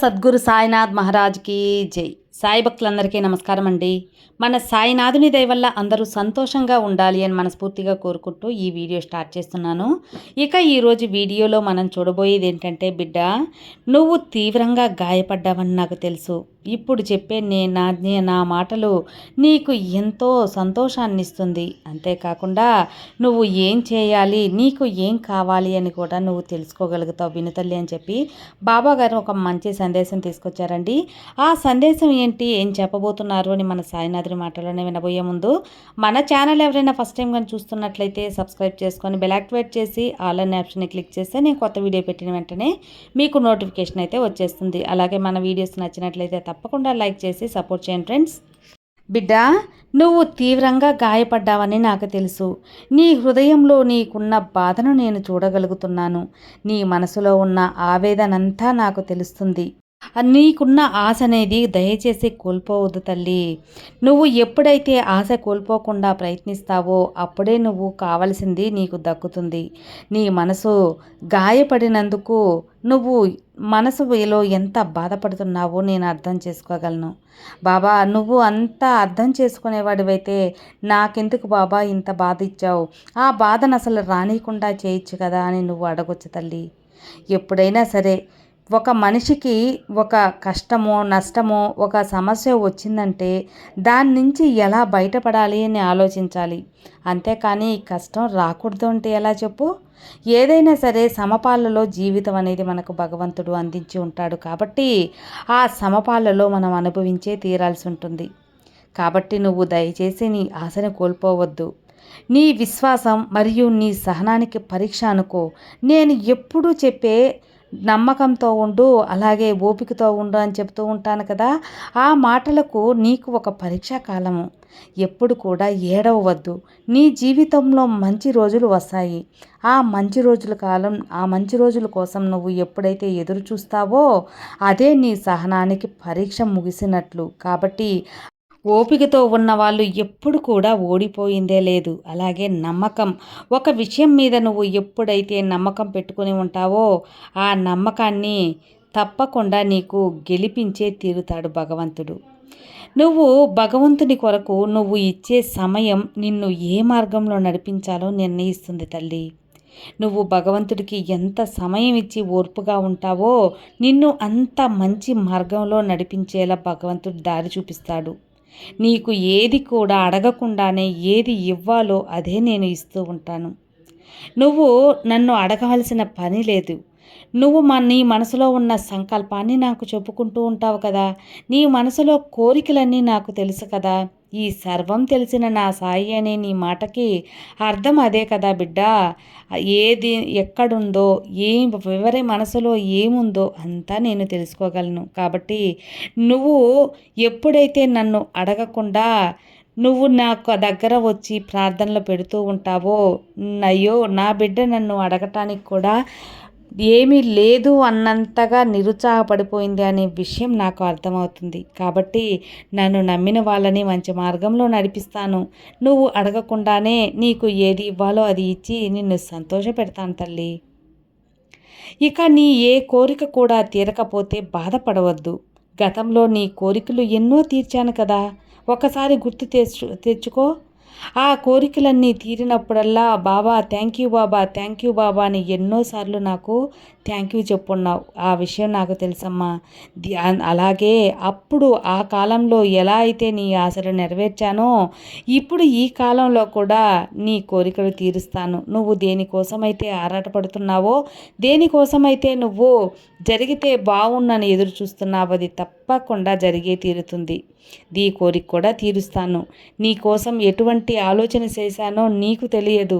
సద్గురు సాయినాథ్ మహారాజ్కి జై. సాయి భక్తులందరికీ నమస్కారం అండి. మన సాయినాథుని దయ వల్ల అందరూ సంతోషంగా ఉండాలి అని మనస్ఫూర్తిగా కోరుకుంటూ ఈ వీడియో స్టార్ట్ చేస్తున్నాను. ఇక ఈరోజు వీడియోలో మనం చూడబోయేది ఏంటంటే బిడ్డ నువ్వు తీవ్రంగా గాయపడ్డావని నాకు తెలుసు. ఇప్పుడు చెప్పే నే నా నా మాటలు నీకు ఎంతో సంతోషాన్ని ఇస్తుంది అంతేకాకుండా నువ్వు ఏం చేయాలి నీకు ఏం కావాలి అని కూడా నువ్వు తెలుసుకోగలుగుతావు వినుతల్లి అని చెప్పి బాబా గారు ఒక మంచి సందేశం తీసుకొచ్చారండి. ఆ సందేశం ఏంటి ఏం చెప్పబోతున్నారు అని మన సాయినాథుని మాటలోనే వినబోయే ముందు మన ఛానల్ ఎవరైనా ఫస్ట్ టైం కానీ చూస్తున్నట్లయితే సబ్స్క్రైబ్ చేసుకొని బెల్ యాక్టివేట్ చేసి ఆల్ అనే ఆప్షన్ని క్లిక్ చేస్తే నేను కొత్త వీడియో పెట్టిన వెంటనే మీకు నోటిఫికేషన్ అయితే వచ్చేస్తుంది. అలాగే మన వీడియోస్ నచ్చినట్లయితే తప్పకుండా లైక్ చేసి సపోర్ట్ చేయండి ఫ్రెండ్స్. బిడ్డ నువ్వు తీవ్రంగా గాయపడ్డావని నాకు తెలుసు. నీ హృదయంలో నీకున్న బాధను నేను చూడగలుగుతున్నాను. నీ మనసులో ఉన్న ఆవేదనంతా నాకు తెలుస్తుంది. నీకున్న ఆశ అనేది దయచేసి కోల్పోవద్దు తల్లి. నువ్వు ఎప్పుడైతే ఆశ కోల్పోకుండా ప్రయత్నిస్తావో అప్పుడే నువ్వు కావలసింది నీకు దక్కుతుంది. నీ మనసు గాయపడినందుకు నువ్వు మనసులో ఎంత బాధపడుతున్నావో నేను అర్థం చేసుకోగలను. బాబా నువ్వు అంత అర్థం చేసుకునేవాడివైతే నాకెందుకు బాబా ఇంత బాధ ఇచ్చావు? ఆ బాధను అసలు రానియకుండా చేయొచ్చు కదా అని నువ్వు అడగొచ్చు తల్లి. ఎప్పుడైనా సరే ఒక మనిషికి ఒక కష్టమో నష్టమో ఒక సమస్య వచ్చిందంటే దాని నుంచి ఎలా బయటపడాలి అని ఆలోచించాలి. అంతేకాని కష్టం రాకూడదు అంటే ఎలా చెప్పు? ఏదైనా సరే సమపాలలో జీవితం అనేది మనకు భగవంతుడు అందించి ఉంటాడు కాబట్టి ఆ సమపాలలో మనం అనుభవించే తీరాల్సి ఉంటుంది. కాబట్టి నువ్వు దయచేసి నీ ఆశను కోల్పోవద్దు. నీ విశ్వాసం మరియు నీ సహనానికి పరీక్ష అనుకో. నేను ఎప్పుడూ చెప్పే నమ్మకంతో ఉండు అలాగే ఓపికతో ఉండు అని చెప్తూ ఉంటాను కదా. ఆ మాటలకు నీకు ఒక పరీక్షా కాలము. ఎప్పుడు కూడా ఏడవద్దు నీ జీవితంలో మంచి రోజులు వస్తాయి. ఆ మంచి రోజుల కాలం ఆ మంచి రోజుల కోసం నువ్వు ఎప్పుడైతే ఎదురు చూస్తావో అదే నీ సహనానికి పరీక్ష ముగిసినట్లు. కాబట్టి ఓపికతో ఉన్న వాళ్ళు ఎప్పుడు కూడా ఓడిపోయిందే లేదు. అలాగే నమ్మకం. ఒక విషయం మీద నువ్వు ఎప్పుడైతే నమ్మకం పెట్టుకుని ఉంటావో ఆ నమ్మకాన్ని తప్పకుండా నీకు గెలిపించే తీరుతాడు భగవంతుడు. నువ్వు భగవంతుని కొరకు నువ్వు ఇచ్చే సమయం నిన్ను ఏ మార్గంలో నడిపించాలో నిర్ణయిస్తుంది తల్లి. నువ్వు భగవంతుడికి ఎంత సమయం ఇచ్చి ఓర్పుగా ఉంటావో నిన్ను అంత మంచి మార్గంలో నడిపించేలా భగవంతుడు దారి చూపిస్తాడు. నీకు ఏది కూడా అడగకుండానే ఏది ఇవ్వాలో అదే నేను ఇస్తూ ఉంటాను. నువ్వు నన్ను అడగవలసిన పని లేదు. నువ్వు మా నీ మనసులో ఉన్న సంకల్పాన్ని నాకు చెప్పుకుంటూ ఉంటావు కదా. నీ మనసులో కోరికలన్నీ నాకు తెలుసు కదా. ఈ సర్వం తెలిసిన నా సాయి అనే నీ మాటకి అర్థం అదే కదా బిడ్డ. ఏది ఎక్కడుందో ఏం ఎవరి మనసులో ఏముందో అంతా నేను తెలుసుకోగలను. కాబట్టి నువ్వు ఎప్పుడైతే నన్ను అడగకుండా నువ్వు నాకు దగ్గర వచ్చి ప్రార్థనలు పెడుతూ ఉంటావో అయ్యో నా బిడ్డ నన్ను అడగటానికి కూడా ఏమీ లేదు అన్నంతగా నిరుత్సాహపడిపోయింది అనే విషయం నాకు అర్థమవుతుంది. కాబట్టి నన్ను నమ్మిన వాళ్ళని మంచి మార్గంలో నడిపిస్తాను. నువ్వు అడగకుండానే నీకు ఏది ఇవ్వాలో అది ఇచ్చి నిన్ను సంతోషపెడతాను తల్లి. ఇక నీ ఏ కోరిక కూడా తీరకపోతే బాధపడవద్దు. గతంలో నీ కోరికలు ఎన్నో తీర్చాను కదా. ఒకసారి గుర్తు తెచ్చు తెచ్చుకో. ఆ కోరికలన్నీ తీరినప్పుడల్లా Baba thank you Baba thank you Baba అని ఎన్నోసార్లు నాకు థ్యాంక్ యూ చెప్పున్నావు. ఆ విషయం నాకు తెలుసమ్మా. అలాగే అప్పుడు ఆ కాలంలో ఎలా అయితే నీ ఆశలు నెరవేర్చానో ఇప్పుడు ఈ కాలంలో కూడా నీ కోరికలు తీరుస్తాను. నువ్వు దేనికోసమైతే ఆరాటపడుతున్నావో దేనికోసమైతే నువ్వు జరిగితే బాగున్నని ఎదురు చూస్తున్నావు అది తప్పకుండా జరిగే తీరుతుంది. దీ కోరిక కూడా తీరుస్తాను. నీ కోసం ఎటువంటి ఆలోచన చేశానో నీకు తెలియదు.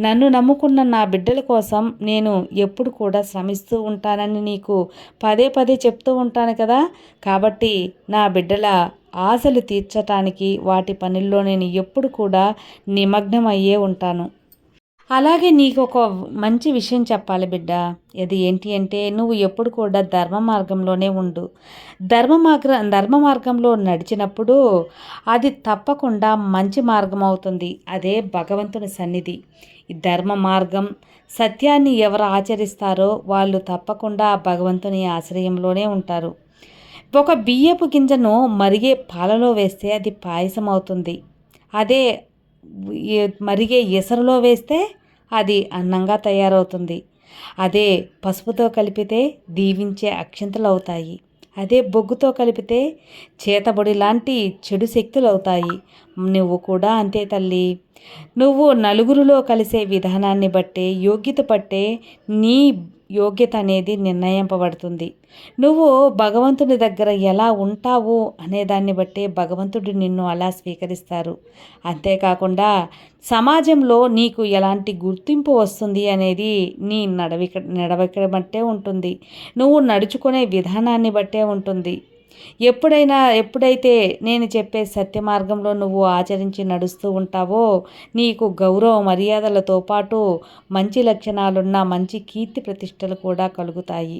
నన్ను నమ్ముకున్న నా బిడ్డల కోసం నేను ఎప్పుడు కూడా శ్రమిస్తూ ఉంటానని నీకు పదే పదే చెప్తూ ఉంటాను కదా. కాబట్టి నా బిడ్డల ఆశలు తీర్చటానికి వాటి పనుల్లో నేను ఎప్పుడు కూడా నిమగ్నం అయ్యే ఉంటాను. అలాగే నీకు ఒక మంచి విషయం చెప్పాలి బిడ్డ. అది ఏంటి అంటే నువ్వు ఎప్పుడు కూడా ధర్మ మార్గంలోనే ఉండు. ధర్మ మార్గ ధర్మ మార్గంలో నడిచినప్పుడు అది తప్పకుండా మంచి మార్గం అవుతుంది. అదే భగవంతుని సన్నిధి. ధర్మ మార్గం సత్యాన్ని ఎవరు ఆచరిస్తారో వాళ్ళు తప్పకుండా భగవంతుని ఆశ్రయంలోనే ఉంటారు. ఒక బియ్యపు గింజను మరిగే పాలలో వేస్తే అది పాయసం అవుతుంది. అదే మరిగే ఎసరులో వేస్తే అది అన్నంగా తయారవుతుంది. అదే పసుపుతో కలిపితే దీవించే అక్షంతలు అవుతాయి అదే బొగ్గుతో కలిపితే చేతబడి లాంటి చెడు శక్తులు అవుతాయి నువ్వు కూడా అంతే తల్లి. నువ్వు నలుగురిలో కలిసే విధానాన్ని బట్టే యోగ్యత పట్టే నీ యోగ్యత అనేది నిర్ణయింపబడుతుంది. నువ్వు భగవంతుని దగ్గర ఎలా ఉంటావు అనే దాన్ని బట్టే భగవంతుడు నిన్ను అలా స్వీకరిస్తారు. అంతేకాకుండా సమాజంలో నీకు ఎలాంటి గుర్తింపు వస్తుంది అనేది నీ నడవిక నడవక బట్టే ఉంటుంది. నువ్వు నడుచుకునే విధానాన్ని బట్టే ఉంటుంది. ఎప్పుడైనా ఎప్పుడైతే నేను చెప్పే సత్య మార్గంలో నువ్వు ఆచరించి నడుస్తూ ఉంటావో నీకు గౌరవ మర్యాదలతో పాటు మంచి లక్షణాలున్న మంచి కీర్తి ప్రతిష్టలు కూడా కలుగుతాయి.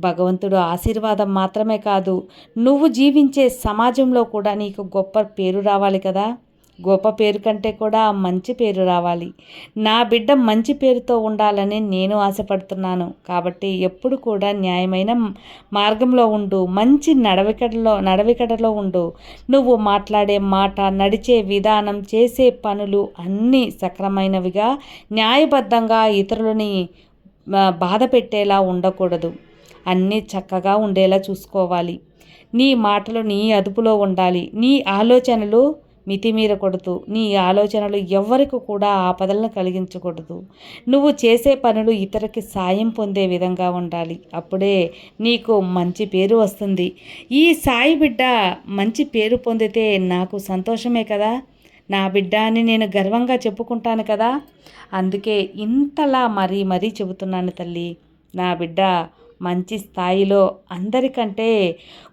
భగవంతుడు ఆశీర్వాదం మాత్రమే కాదు నువ్వు జీవించే సమాజంలో కూడా నీకు గొప్ప పేరు రావాలి కదా? గొప్ప పేరు కంటే కూడా మంచి పేరు రావాలి. నా బిడ్డ మంచి పేరుతో ఉండాలని నేను ఆశపడుతున్నాను. కాబట్టి ఎప్పుడు కూడా న్యాయమైన మార్గంలో ఉండు. మంచి నడవికడలో నడవికడలో ఉండు. నువ్వు మాట్లాడే మాట నడిచే విధానం చేసే పనులు అన్నీ సక్రమైనవిగా న్యాయబద్ధంగా ఇతరులని బాధ పెట్టేలా ఉండకూడదు. అన్నీ చక్కగా ఉండేలా చూసుకోవాలి. నీ మాటలు నీ అదుపులో ఉండాలి. నీ ఆలోచనలు మితిమీరకూడదు నీ ఆలోచనలు ఎవ్వరికి కూడా ఆపదలను కలిగించకూడదు. నువ్వు చేసే పనులు ఇతరుకి సాయం పొందే విధంగా ఉండాలి. అప్పుడే నీకు మంచి పేరు వస్తుంది. ఈ సాయి బిడ్డ మంచి పేరు పొందితే నాకు సంతోషమే కదా? నా బిడ్డ అని నేను గర్వంగా చెప్పుకుంటాను కదా? అందుకే ఇంతలా మరీ మరీ చెబుతున్నాను తల్లి. నా బిడ్డ మంచి స్థాయిలో అందరికంటే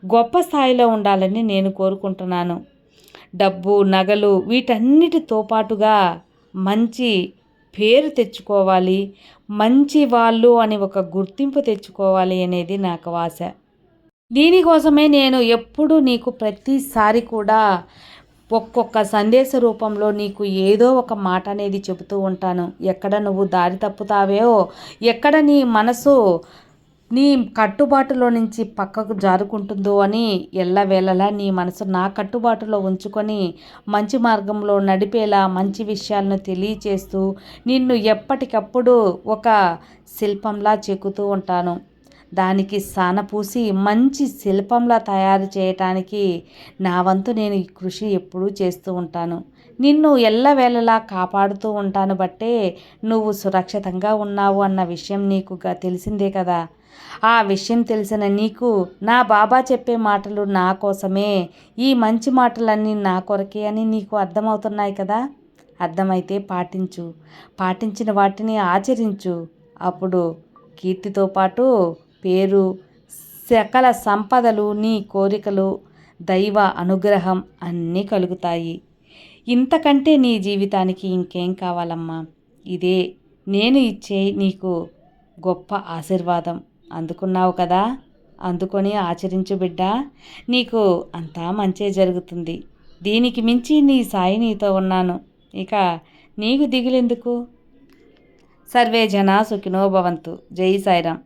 గొప్ప స్థాయిలో ఉండాలని నేను కోరుకుంటున్నాను. డబ్బు నగలు వీటన్నిటితో పాటుగా మంచి పేరు తెచ్చుకోవాలి మంచి వాళ్ళు అని ఒక గుర్తింపు తెచ్చుకోవాలి అనేది నాకు ఆశ. దీనికోసమే నేను ఎప్పుడు నీకు ప్రతిసారి కూడా ఒక్కొక్క సందేశ రూపంలో నీకు ఏదో ఒక మాట అనేది చెబుతూ ఉంటాను. ఎక్కడ నువ్వు దారి తప్పుతావేవో ఎక్కడ నీ మనసు నీ కట్టుబాటులో నుంచి పక్కకు జారుకుంటుందో అని ఎల్లవేళలా నీ మనసు నా కట్టుబాటులో ఉంచుకొని మంచి మార్గంలో నడిపేలా మంచి విషయాలను తెలియచేస్తూ నిన్ను ఎప్పటికప్పుడు ఒక శిల్పంలా చెక్కుతూ ఉంటాను. దానికి సానపూసి మంచి శిల్పంలా తయారు చేయటానికి నా వంతు నేను ఈ కృషి ఎప్పుడూ చేస్తూ ఉంటాను. నిన్ను ఎల్లవేళలా కాపాడుతూ ఉంటాను బట్టే నువ్వు సురక్షితంగా ఉన్నావు అన్న విషయం నీకు తెలిసిందే కదా. ఆ విషయం తెలిసిన నీకు నా బాబా చెప్పే మాటలు నా కోసమే ఈ మంచి మాటలన్నీ నా కొరకే అని నీకు అర్థమవుతున్నాయి కదా. అర్థమైతే పాటించు. పాటించిన వాటిని ఆచరించు. అప్పుడు కీర్తితో పాటు పేరు సకల సంపదలు నీ కోరికలు దైవ అనుగ్రహం అన్నీ కలుగుతాయి. ఇంతకంటే నీ జీవితానికి ఇంకేం కావాలమ్మా? ఇదే నేను ఇచ్చే నీకు గొప్ప ఆశీర్వాదం. అందుకున్నావు కదా? అందుకొని ఆచరించు బిడ్డ. నీకు అంతా మంచే జరుగుతుంది. దీనికి మించి నీ సాయి నీతో ఉన్నాను. ఇక నీకు దిగులెందుకు? సర్వే జనా సుఖినో భవంతు. జై సాయిరాం